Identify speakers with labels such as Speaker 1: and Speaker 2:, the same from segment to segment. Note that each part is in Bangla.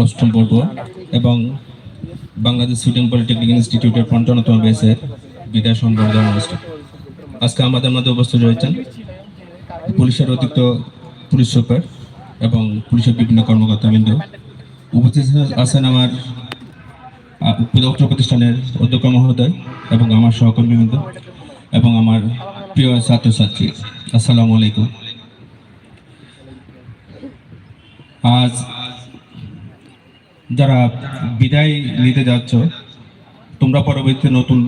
Speaker 1: অষ্টম পর্ব এবং বাংলাদেশ সুইডেন পলিটেকনিক ইনস্টিটিউটের পঞ্চান্নতম ব্যাচের বিদায় সম্বর্ধনা অনুষ্ঠান। আজকে আমাদের মধ্যে উপস্থিত রয়েছেন পুলিশের অতিরিক্ত পুলিশ সুপার এবং পুলিশের বিভিন্ন কর্মকর্তা কর্মকর্তাবৃন্দ। উপস্থিত আছেন আমার প্রতিষ্ঠানের অধ্যক্ষ মহোদয় এবং আমার সহকর্মীবৃন্দ এবং আমার প্রিয় ছাত্রছাত্রী। আসসালামু আলাইকুম। আজ যারা বিদায় নিতে যাচ্ছ, তোমরা পরবর্তীতে নতুন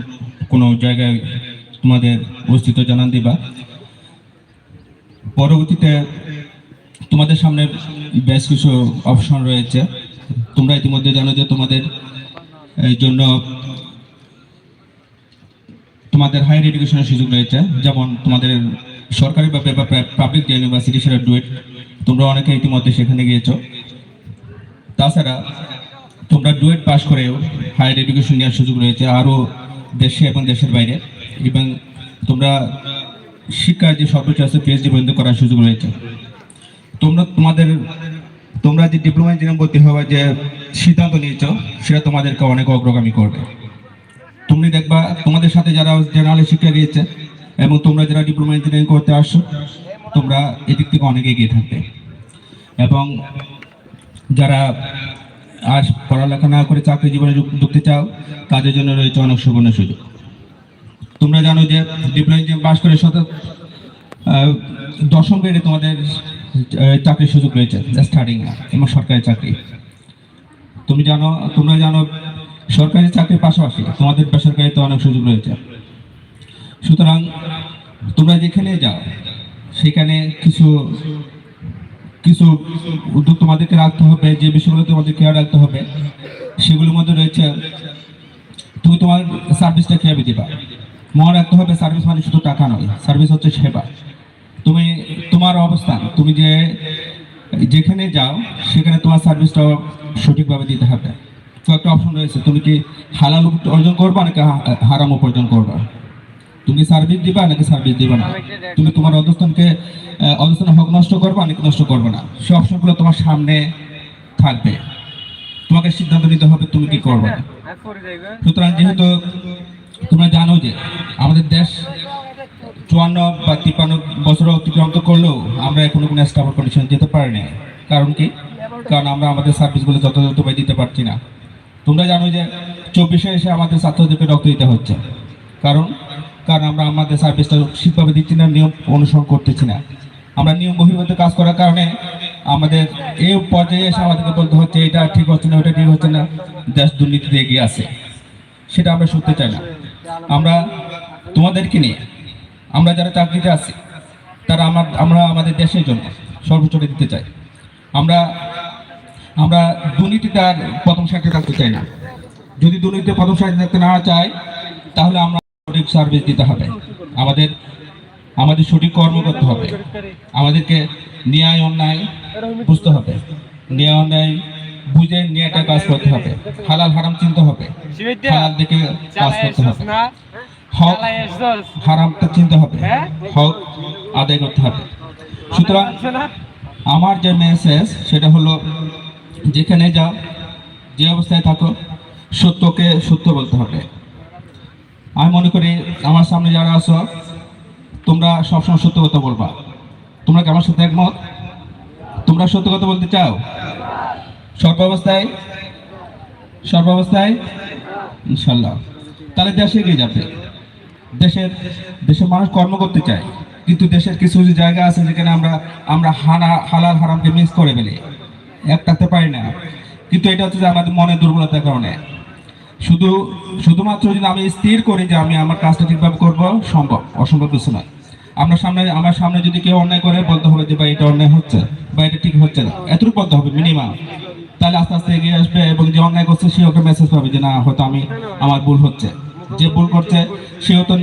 Speaker 1: কোনো জায়গায় তোমাদের অস্তিত্ব জানান দিবা। পরবর্তীতে তোমাদের সামনে বেশ কিছু অপশন রয়েছে। তোমরা ইতিমধ্যে জানো যে তোমাদের জন্য তোমাদের হায়ার এডুকেশনের সুযোগ রয়েছে। যেমন তোমাদের সরকারি বা পাবলিক ইউনিভার্সিটি, সেটা ডুয়েট, তোমরা অনেকে ইতিমধ্যে সেখানে গিয়েছো। তাছাড়া তোমরা ডুয়েট পাস করেও হায়ার এডুকেশন নেওয়ার সুযোগ রয়েছে আরও দেশে এবং দেশের বাইরে। এবং তোমরা শিক্ষার যে সর্বোচ্চ আছে পিএইচডি পর্যন্ত করার সুযোগ রয়েছে। তোমরা, তোমাদের, তোমরা যে ডিপ্লোমা ইঞ্জিনিয়ারিং ভর্তি হওয়ার যে সিদ্ধান্ত নিয়েছ, সেটা তোমাদেরকে অনেক অগ্রগামী করবে। তুমি দেখবা, তোমাদের সাথে যারা জেনারেল শিক্ষা গিয়েছে এবং তোমরা যারা ডিপ্লোমা ইঞ্জিনিয়ারিং করতে আসছো, তোমরা এদিক থেকে অনেক এগিয়ে থাকবে। এবং যারা আর পড়ালেখা না করে চাকরি জীবনে ঢুকতে চাও, তাদের জন্য রয়েছে অনেক সুবর্ণ সুযোগ। তোমরা জানো যে ডিপ্লোমা পাস করে শত দশম গ্রেডে তোমাদের চাকরির সুযোগ রয়েছে স্টার্টিং এবং সরকারি চাকরি। তুমি জানো, তোমরা জানো, সরকারি চাকরির পাশাপাশি তোমাদের বেসরকারিতে অনেক সুযোগ রয়েছে। সুতরাং তোমরা যেখানে যাও, সেখানে কিছু কিছু উদ্যোগ তোমাদেরকে রাখতে হবে, যে বিষয়গুলো তোমাদের খেয়াল রাখতে হবে, সেগুলোর মধ্যে রয়েছে, তুমি তোমার সার্ভিসটা কীভাবে দিবা? মনে রাখতে হবে সার্ভিস মানে শুধু টাকা নয় সার্ভিস হচ্ছে সেবা। তুমি, তোমার অবস্থান, তুমি যে, যেখানে যাও, সেখানে তোমার সার্ভিসটা সঠিকভাবে দিতে হবে। তো একটা অপশন রয়েছে, তুমি কি হালাল অর্জন করবা নাকি হারাম উপার্জন করবা? তুমি সার্ভিস দিবা নাকি সার্ভিস দিবা না? তুমি তোমার অবস্থানকে আহ, অবস্থানের হক নষ্ট করবা নাকি নষ্ট করবে না। সে অপশনগুলো তোমার সামনে থাকবে। তোমাকে সিদ্ধান্ত নিতে হবে তুমি কি করবে। সুতরাং যেহেতু তোমরা জানো যে আমাদের দেশ চুয়ান্ন বা তিপ্পান্ন বছর অতিক্রান্ত করলেও আমরা এখনও কোনো স্টাবল কন্ডিশন যেতে পারিনি কারণ কি? কারণ আমরা আমাদের সার্ভিসগুলো যথাযথভাবে দিতে পারছি না। তোমরা জানো যে চব্বিশে এসে আমাদের ছাত্রদেরকে রক্ত দিতে হচ্ছে। কারণ? কারণ আমরা আমাদের সার্ভিসটা ঠিকভাবে দিচ্ছি না নিয়ম অনুসরণ করতেছি না। আমরা নিয়ম বহির্ভূত কাজ করার কারণে আমাদের এই পর্যায়ে এসে আমাদেরকে বলতে হচ্ছে, এটা ঠিক হচ্ছে না, ওটা ঠিক হচ্ছে না, দেশ দুর্নীতিতে এগিয়ে আছে। সেটা আমরা শুনতে চাই না। আমরা তোমাদেরকে নিয়ে, আমরা যারা চাকরিতে আছি, তারা আমার, আমরা আমাদের দেশের জন্য সর্বোচ্চটা দিতে চাই। আমরা আমরা দুর্নীতিতে আর প্রথম সারিতে থাকতে চাই না। যদি দুর্নীতিতে প্রথম সারিতে থাকতে না চাই, তাহলে আমরা সার্ভিস দিতে হবে। আমাদের আমাদের সঠিক কর্ম করতে হবে। আমাদেরকে ন্যায় অন্যায় বুঝতে হবে। ন্যায় অন্যায় বুঝে নিয়েটা কাজ করতে হবে। হালাল হারাম চিনতে হবে। হালাল দেখে কাজ করতে হবে। হক হারামটা চিনতে হবে। হক আদায় করতে হবে। সুতরাং আমার যে মেসেজ সেটা হলো যেখানে যাও যে অবস্থায় থাকো সত্যকে সত্য বলতে হবে। আমি মনে করি আমার সামনে যারা আছো তোমরা সবসময় সত্য কথা বলবা। তোমরা কি আমার সাথে একমত? তোমরা সত্য কথা বলতে চাও? সর্বাবস্থায়? সর্বাবস্থায়? ইনশাল্লাহ তাহলে দেশে এগিয়ে যাবে? দেশের দেশের মানুষ কর্ম করতে চায়, কিন্তু দেশের কিছু কিছু জায়গা আছে যেখানে আমরা আমরা হানা হালাল হারামকে মিস করে ফেলি। একটাতে পারি না। কিন্তু এটা হচ্ছে যে আমাদের মনের দুর্বলতার কারণে। শুধু শুধুমাত্র যদি আমি স্থির করি যে আমি আমার কাজটা ঠিকভাবে করব, সম্ভব। অসম্ভব কিছু নয়। আমরা সামনে, আমার সামনে যদি কেউ অন্যায় করে, বলতে হবে যে ভাই এটা অন্যায় হচ্ছে, বা এটা ঠিক হচ্ছে না। এতটুকু বলতে হবে মিনিমাম তাহলে আস্তে আস্তে এগিয়ে আসবে এবং যে অন্যায় করছে, সে ওকে মেসেজ পাবে যে না, হয়তো আমি, আমার ভুল হচ্ছে। যে ভুল করছে, সেও তো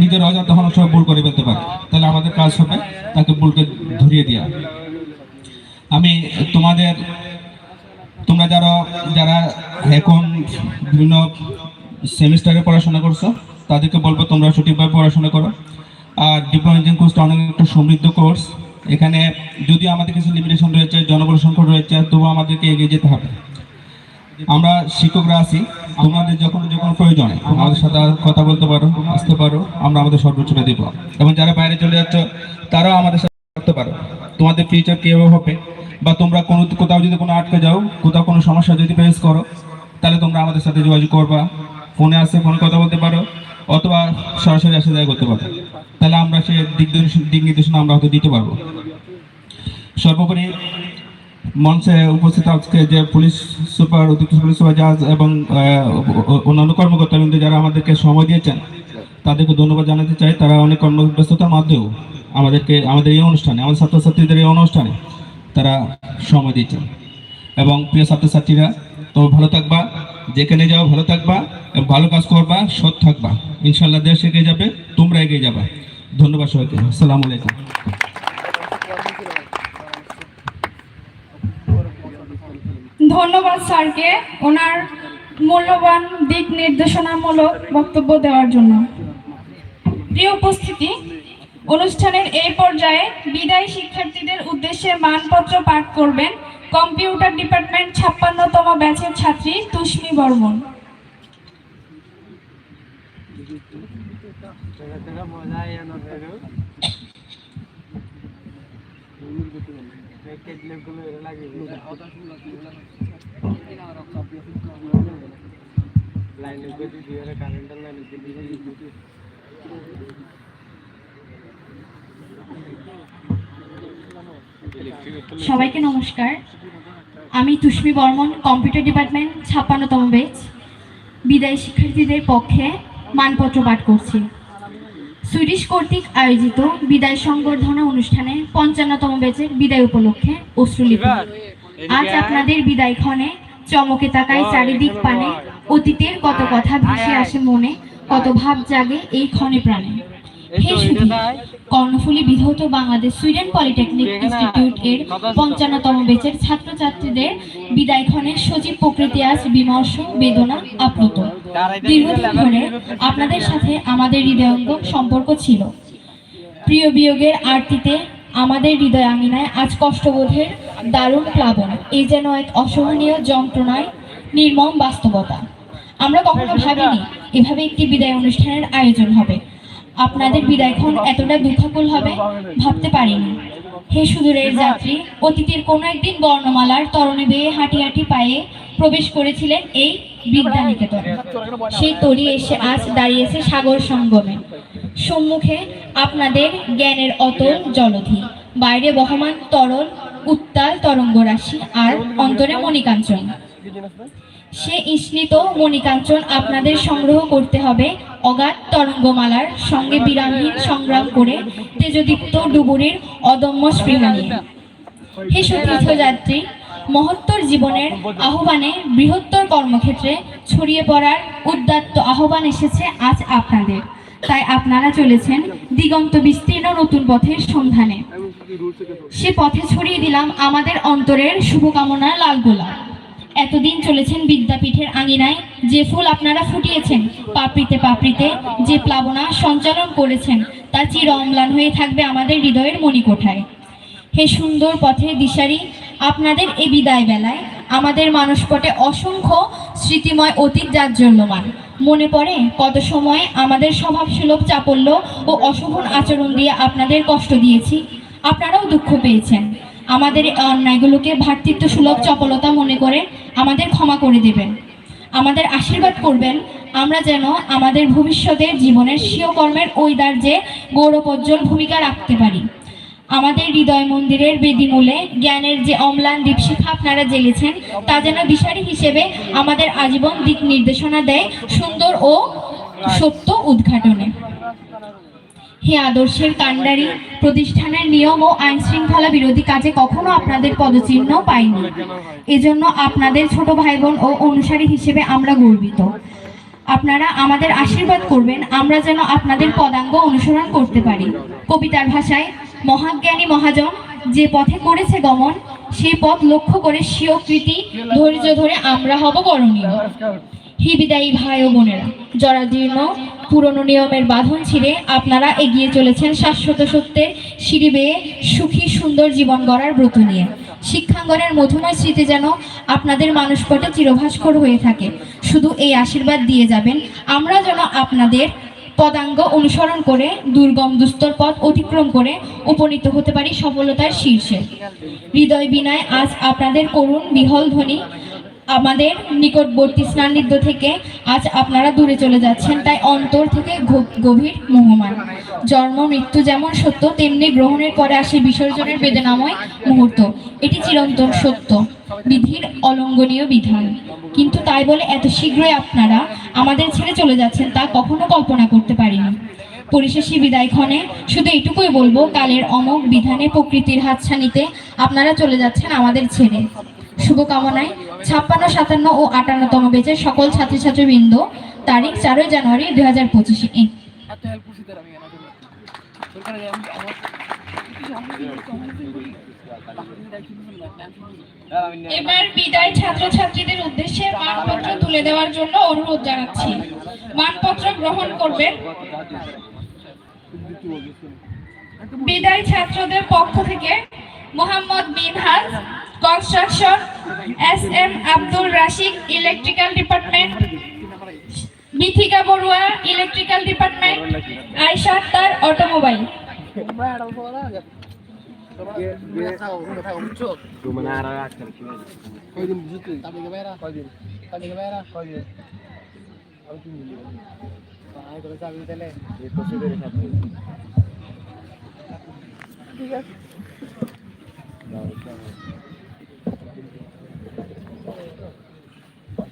Speaker 1: নিজের অজান্তে অনেক সময় ভুল করে ফেলতে পারে। তাহলে আমাদের কাজ হবে তাকে ভুলকে ধরিয়ে দেওয়া আমি তোমাদের, তোমরা যারা যারা এখন বিভিন্ন সেমিস্টারে পড়াশোনা করছ, তাদেরকে বলব তোমরা সঠিকভাবে পড়াশোনা করো। আর ডিপ্লোমা ইঞ্জিনিয়ারিং কোর্সটা অনেক একটা সমৃদ্ধ কোর্স এখানে যদিও আমাদের কিছু লিমিটেশন রয়েছে, জনবল সংকট রয়েছে, তবুও আমাদেরকে এগিয়ে যেতে হবে। আমরা শিক্ষকরা আছি, তোমাদের যখন যখন প্রয়োজনে আমাদের সাথে কথা বলতে পারো, আসতে পারো, আমরা আমাদের সর্বোচ্চটা দেবো। এবং যারা বাইরে চলে যাচ্ছ, তারাও আমাদের সাথে করতে পারো। তোমাদের ফিউচার কীভাবে হবে? বা তোমরা কোনো, কোথাও যদি কোনো আটকে যাও, কোথাও কোনো সমস্যা যদি ফেস করো, তাহলে তোমরা আমাদের সাথে যোগাযোগ করবা। ফোনে আসে, ফোনে কথা বলতে পারো, অথবা সরাসরি আসে দেখা করতে পারো। তাহলে আমরা সে দিক নির্দেশ- দিক নির্দেশনা আমরা হয়তো দিতে পারব। সর্বোপরি মঞ্চে উপস্থিত আজকে যে পুলিশ সুপার, অতিরিক্ত পুলিশ সুপার জাহাজ এবং অন্যান্য কর্মকর্তা কিন্তু যারা আমাদেরকে সময় দিয়েছেন, তাদেরকে ধন্যবাদ জানাতে চাই। তারা অনেক কর্মব্যস্ততার মাধ্যমেও আমাদেরকে, আমাদের এই অনুষ্ঠানে, আমাদের ছাত্রছাত্রীদের এই অনুষ্ঠানে তারা সময় দিয়েছেন। এবং প্রিয় ছাত্রছাত্রীরা তোমরা ভালো থাকবা, যেখানে যাও ভালো থাকবা। ভালো কাজ করবা, সৎ থাকবা। ইনশাল্লাহ দেশ এগিয়ে যাবে, তোমরা এগিয়ে যাবা। ধন্যবাদ সবাইকে। আসসালামু আলাইকুম।
Speaker 2: ধন্যবাদ স্যারকে ওনার মূল্যবান দিক নির্দেশনামূলক বক্তব্য দেওয়ার জন্য। প্রিয় উপস্থিতি, অনুষ্ঠানের এই পর্যায়ে বিদায়ী শিক্ষার্থীদের উদ্দেশ্যে মানপত্র পাঠ করবেন কম্পিউটার ডিপার্টমেন্ট ছাপ্পান্নতম ব্যাচের ছাত্রী তুষ্মি বর্মন।
Speaker 3: সবাইকে নমস্কার। আমি তুষ্মি বর্মন, কম্পিউটার ডিপার্টমেন্ট, ছাপ্পান্নতম বেচ বিদায়ী শিক্ষার্থীদের পক্ষে মানপত্র পাঠ করছি। সুইডিশ কর্তৃক আয়োজিত বিদায় সংবর্ধনা অনুষ্ঠানে পঞ্চান্নতম ব্যাচের বিদায় উপলক্ষে অশ্রুলিপি। আজ আপনাদের বিদায় ক্ষণে চমকে তাকায় চারিদিক পানে অতীতের কত কথা ভেসে আসে মনে কত ভাব জাগে এই ক্ষণে প্রাণে। হে কর্ণফুলী বিধৌত বাংলাদেশ সুইডেন পলিটেকনিক ইনস্টিটিউট এর পঞ্চান্নতম বেচের ছাত্রছাত্রীদের বিদায়ক্ষণের সজীব প্রকৃতি আজ বিমর্ষ বেদনা আপ্লুত। দীর্ঘদিন ধরে আপনাদের সাথে আমাদের হৃদয়ঙ্গম সম্পর্ক ছিল। প্রিয় বিয়োগের আরতিতে আমাদের হৃদয় আঙিনায় আজ কষ্টবোধের দারুণ প্লাবন। এই যেন এক অসহনীয় যন্ত্রণায় নির্মম বাস্তবতা। আমরা কখনো ভাবিনি এভাবে একটি বিদায় অনুষ্ঠানের আয়োজন হবে। আপনাদের বিদায়ক্ষণ এতটা দুঃখাকুল হবে ভাবতে পারিনি। হে সুদূরের যাত্রী, অতীতের কোনো একদিন বর্ণমালার তরণে বেয়ে হাঁটি হাঁটি পায়ে প্রবেশ করেছিলেন এই বিদ্যানিকেতনে। সেই তরি এসে আজ দাঁড়িয়েছে সাগর সঙ্গমে। সম্মুখে আপনাদের জ্ঞানের অতল জলধি, বাইরে বহমান তরল উত্তাল তরঙ্গরাশি আর অন্তরে মণিকাঞ্চন। সে স্নিত মণিকাঞ্চন আপনাদের সংগ্রহ করতে হবে অগাধ তরঙ্গমালার সঙ্গে বিরামহীন সংগ্রাম করে তেজদীপ্ত ডুবুরির অদম্য স্পৃহা নিয়ে হে তীর্থযাত্রী মহত্তর জীবনের আহ্বানে বৃহত্তর কর্মক্ষেত্রে ছড়িয়ে পড়ার উদ্দাত্ত আহ্বান এসেছে আজ আপনাদের। তাই আপনারা চলেছেন দিগন্ত বিস্তীর্ণ নতুন পথের সন্ধানে। সে পথে ছড়িয়ে দিলাম আমাদের অন্তরের শুভকামনা লাল গোলাপ এতদিন চলেছেন বিদ্যাপীঠের আঙিনায়, যে ফুল আপনারা ফুটিয়েছেন, পাপড়িতে পাপড়িতে যে প্লাবনা সঞ্চালন করেছেন, তা চির অম্লান হয়ে থাকবে আমাদের হৃদয়ের মণিকোঠায়। হে সুন্দর পথে দিশারি, আপনাদের এই বিদায় বেলায় আমাদের মানসপটে অসংখ্য স্মৃতিময় অতীত যার জাজ্জল্যমান মনে পড়ে কত সময় আমাদের স্বভাবসুলভ চাপল্য ও অশোভন আচরণ দিয়ে আপনাদের কষ্ট দিয়েছি, আপনারাও দুঃখ পেয়েছেন। আমাদের অন্যায়গুলোকে ভ্রাতৃত্ব সুলভ চপলতা মনে করে আমাদের ক্ষমা করে দেবেন। আমাদের আশীর্বাদ করবেন। আমরা যেন আমাদের ভবিষ্যতের জীবনের স্বীয় কর্মের ঐদার্যে গৌরবোজ্জ্বল ভূমিকা রাখতে পারি। আমাদের হৃদয় মন্দিরের বেদিমূলে জ্ঞানের যে অম্লান দীপশিখা আপনারা জ্বেলেছেন তা যেন দিশারি হিসেবে আমাদের আজীবন দিক নির্দেশনা দেয় সুন্দর ও সত্য উদ্ঘাটনে। হে আদর্শের কাণ্ডারি, প্রতিষ্ঠানের নিয়ম ও আইন শৃঙ্খলা বিরোধী কাজে কখনো আপনাদের পদচিহ্ন পাইনি। এজন্য আপনাদের ছোট ভাই বোন ও অনুসারী হিসেবে আমরা গর্বিত। আপনারা আমাদের আশীর্বাদ করবেন, আমরা যেন আপনাদের পদাঙ্গ অনুসরণ করতে পারি। কবিতার ভাষায়, মহাজ্ঞানী মহাজন, যে পথে করেছে গমন, সেই পথ লক্ষ্য করে স্বীয় কৃতি ধৈর্য ধরে আমরা হব করণীয়। হি বিদায়ী ভাই ও বোনেরা, জরাজীর্ণ পুরনো নিয়মের বাঁধন ছিঁড়ে আপনারা এগিয়ে চলেছেন শাশ্বত সত্যের সিঁড়ি বেয়ে সুখী সুন্দর জীবন গড়ার ব্রত নিয়ে। শিক্ষাঙ্গনের মধুময় স্মৃতি যেন আপনাদের মানসপটে চিরভাস্কর হয়ে থাকে। শুধু এই আশীর্বাদ দিয়ে যাবেন, আমরা যেন আপনাদের পদাঙ্গ অনুসরণ করে, দুর্গম দুস্তর পথ অতিক্রম করে উপনীত হতে পারি সফলতার শীর্ষে। হৃদয় বিনায় আজ আপনাদের করুণ বিহল ধ্বনি আমাদের নিকটবর্তী স্নানিধ্য থেকে আজ আপনারা দূরে চলে যাচ্ছেন, তাই অন্তর থেকে গভীর মোহমান। জন্ম, মৃত্যু যেমন সত্য, তেমনি গ্রহণের পরে আসে বিসর্জনের বেদনাময় মুহূর্ত। এটি চিরন্তন সত্য, বিধির অলঙ্ঘনীয় বিধান। কিন্তু তাই বলে এত শীঘ্রই আপনারা আমাদের ছেড়ে চলে যাচ্ছেন তা কখনো কল্পনা করতে পারিনি। পরিশেষে বিদায় ক্ষণে শুধু এটুকুই বলব, কালের অমোঘ বিধানে প্রকৃতির হাতছানিতে আপনারা চলে যাচ্ছেন আমাদের ছেড়ে। শুভকামনায় ছাপ্পান্ন সাতান্ন ও আটান্নতম বেচের সকল ছাত্রছাত্রী বৃন্দ তারিখ চারই জানুয়ারি দুই হাজার পঁচিশে
Speaker 2: এবার বিদায় ছাত্রছাত্রীদের উদ্দেশ্যে মানপত্র তুলে দেওয়ার জন্য অনুরোধ জানাচ্ছি। মানপত্র গ্রহণ করবেন। বিদায় ছাত্রদের পক্ষ থেকে Mohammad Minhaj construction S M Abdul Rashid electrical department Mithika Barua electrical department Ayesha Akter automobile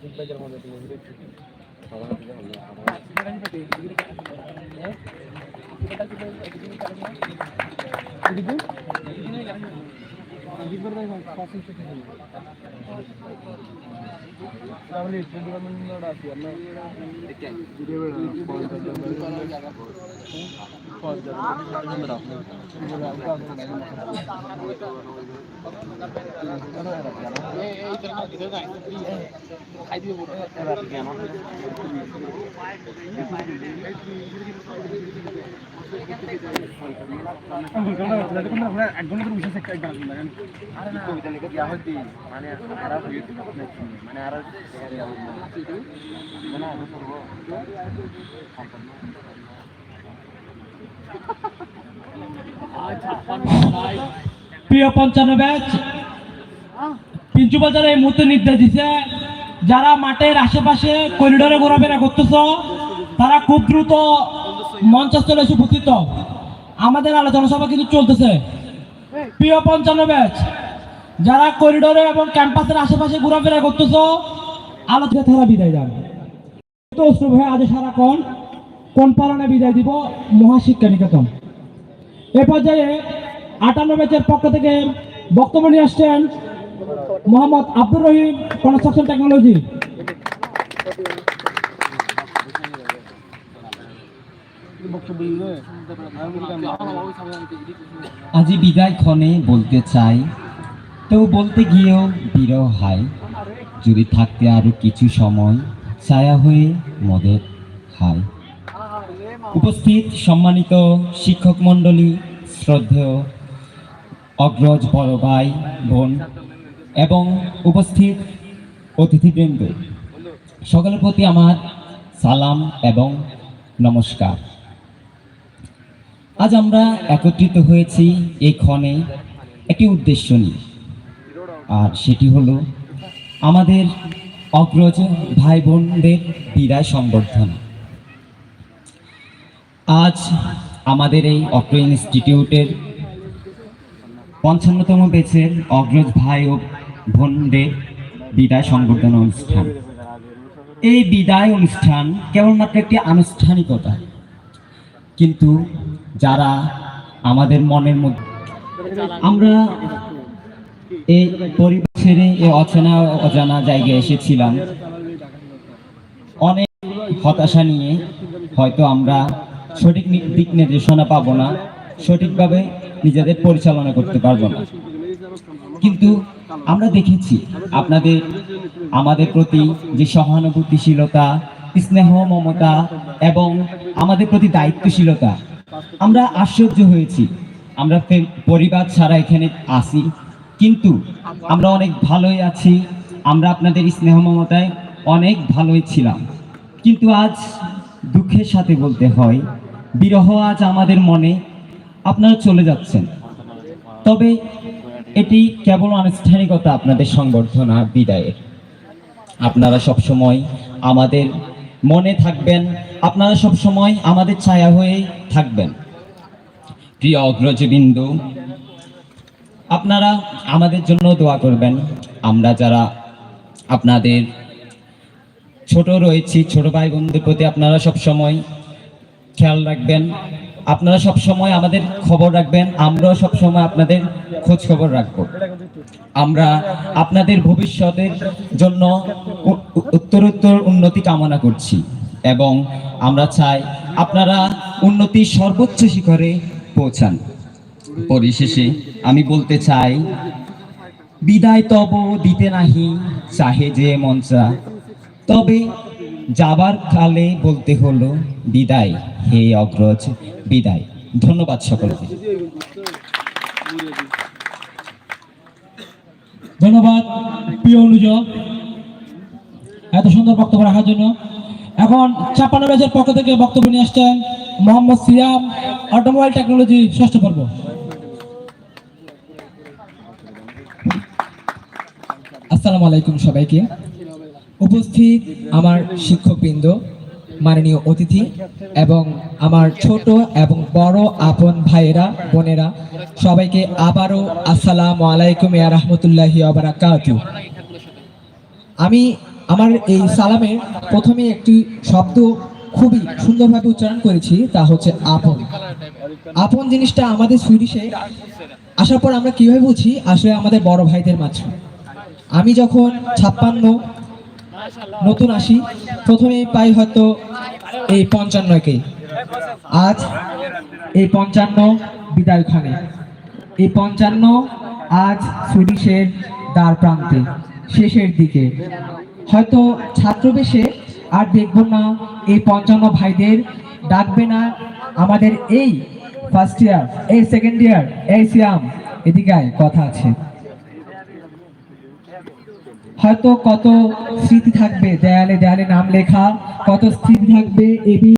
Speaker 4: তোমরা এড়াল পড়া কয়দিন বুঝতে তাদের বাইরা কয়দিন তাদের বাইরা আছে খাই দিবে
Speaker 5: প্রিয় পঞ্চান্ন ব্যাচ বাজারে এই মুহূর্তে নির্দেশ দিছে, যারা মাঠের আশেপাশে করিডোরে ঘোরাফেরা করতেছ, তারা খুব দ্রুত মঞ্চস্থলে এসে উপস্থিত। আমাদের আলোচনা সভা কিন্তু চলতেছে। প্রিয় পঞ্চান্ন ব্যাচ, যারা করিডোরে এবং ক্যাম্পাসের আশেপাশে ঘোরাফেরা করতেছ, আলোচনা তারা বিদায় যান তো অশ্রু আজ কোন পালনে বিদায় দিব? মহাশিক্ষা নিকেতন। এ পর্যায়ে আটান্ন ব্যাচের পক্ষ থেকে বক্তব্য নিয়ে আসছেন মোহাম্মদ আব্দুর রহিম কনস্ট্রাকশন টেকনোলজি
Speaker 6: আজি বিদায় ক্ষণে বলতে চাই, তো বলতে গিয়েও বিরহ হাই যদি থাকতে আরও কিছু সময় ছায়া হয়ে মদের হাই উপস্থিত সম্মানিত শিক্ষক মণ্ডলী, শ্রদ্ধেয় অগ্রজ বড় ভাই, বোন এবং উপস্থিত অতিথিবৃন্দ, সকলের প্রতি আমার সালাম এবং নমস্কার। আজ আমরা একত্রিত হয়েছি এই ক্ষণে একটি উদ্দেশ্য নিয়ে। আর সেটি হলো আমাদের অগ্রজ ভাই বোনদের বিদায় সংবর্ধনা আজ আমাদের এই অগ্র ইনস্টিটিউটের পঞ্চান্নতম বেচের অগ্রজ ভাই ও বোনদের বিদায় সংবর্ধনা অনুষ্ঠান। এই বিদায় অনুষ্ঠান কেবলমাত্র একটি আনুষ্ঠানিকতা, কিন্তু যারা আমাদের মনের মধ্যে আমরা এই পরিবার ছেড়ে এই অচেনা অজানা জায়গায় এসেছিলাম। অনেক হতাশা নিয়ে হয়তো আমরা সঠিক দিক নির্দেশনা পাবো না, সঠিকভাবে নিজেদের পরিচালনা করতে পারব না। কিন্তু আমরা দেখেছি আপনাদের, আমাদের প্রতি যে সহানুভূতিশীলতা, স্নেহ মমতা এবং আমাদের প্রতি দায়িত্বশীলতা আমরা আশ্চর্য হয়েছি। আমরা পরিবার ছাড়া এখানে আসি কিন্তু আমরা অনেক ভালোই আছি। আমরা আপনাদের স্নেহ মমতায় অনেক ভালোই ছিলাম। কিন্তু আজ দুঃখের সাথে বলতে হয়, বিরহ আজ আমাদের মনে আপনারা চলে যাচ্ছেন। তবে এটি কেবল আনুষ্ঠানিকতা আপনাদের সংবর্ধনা বিদায়ের। আপনারা সব সময় আমাদের মনে থাকবেন। আপনারা সব সময় আমাদের ছায়া হয়ে থাকবেন। প্রিয় অগ্রজবৃন্দ, আপনারা আমাদের জন্য দোয়া করবেন। আমরা যারা আপনাদের ছোট রয়েছি, ছোট ভাই বোনদের প্রতি আপনারা সব সময় খেয়াল রাখবেন। আপনারা সব সময় আমাদের খবর রাখবেন। আমরাও সব সময় আপনাদের খোঁজ খবর রাখব। আমরা আপনাদের ভবিষ্যতের জন্য উত্তরোত্তর উন্নতি কামনা করছি এবং আমরা চাই আপনারা উন্নতির সর্বোচ্চ শিখরে পৌঁছান। পরিশেষে আমি বলতে চাই, বিদায় তব দিতে নাহি চাহে যে মঞ্চা তবে যাবার কালে বলতে হলো, বিদায় হে অগ্রজ, বিদায়। ধন্যবাদ সকলকে।
Speaker 5: ধন্যবাদ, প্রিয় অনুজ এত সুন্দর বক্তব্য রাখার জন্য। এখন ছাপ্পান্ন ব্যাচের পক্ষ থেকে বক্তব্য নিয়ে আসছেন মোহাম্মদ সিয়াম অটোমোবাইল টেকনোলজি ষষ্ঠ পর্ব।
Speaker 7: আসসালামু আলাইকুম সবাইকে। উপস্থিত আমার শিক্ষকবৃন্দ, মাননীয় অতিথি এবং আমার ছোট এবং বড় আপন ভাইয়েরা, বোনেরা, সবাইকে আবারও আসসালাম আলাইকুম ইয়া রাহমাতুল্লাহি ওয়া বারাকাতু আমি আমার এই সালামের প্রথমে একটি শব্দ খুবই সুন্দরভাবে উচ্চারণ করেছি, তা হচ্ছে আপন। আপন জিনিসটা আমাদের সুইডিশে আসার পর আমরা কীভাবে বুঝি? আসলে আমাদের বড় ভাইদের মাঝে। আমি যখন ছাপ্পান্ন নতুন আসি, প্রথমে পাই হয়তো এই পঞ্চান্নকে আজ এই পঞ্চান্ন বিদায়খানে এই পঞ্চান্ন আজ সুইডিশের দ্বার প্রান্তে, শেষের দিকে। হয়তো ছাত্রবেশে আর দেখব না এই পঞ্চান্ন ভাইদের ডাকবে না আমাদের এই ফার্স্ট ইয়ার এই সেকেন্ড ইয়ার এই সিয়াম এদিকে কথা আছে। হয়তো কত স্মৃতি থাকবে, দেয়ালে দেয়ালে নাম লেখা, কত স্মৃতি থাকবে এবি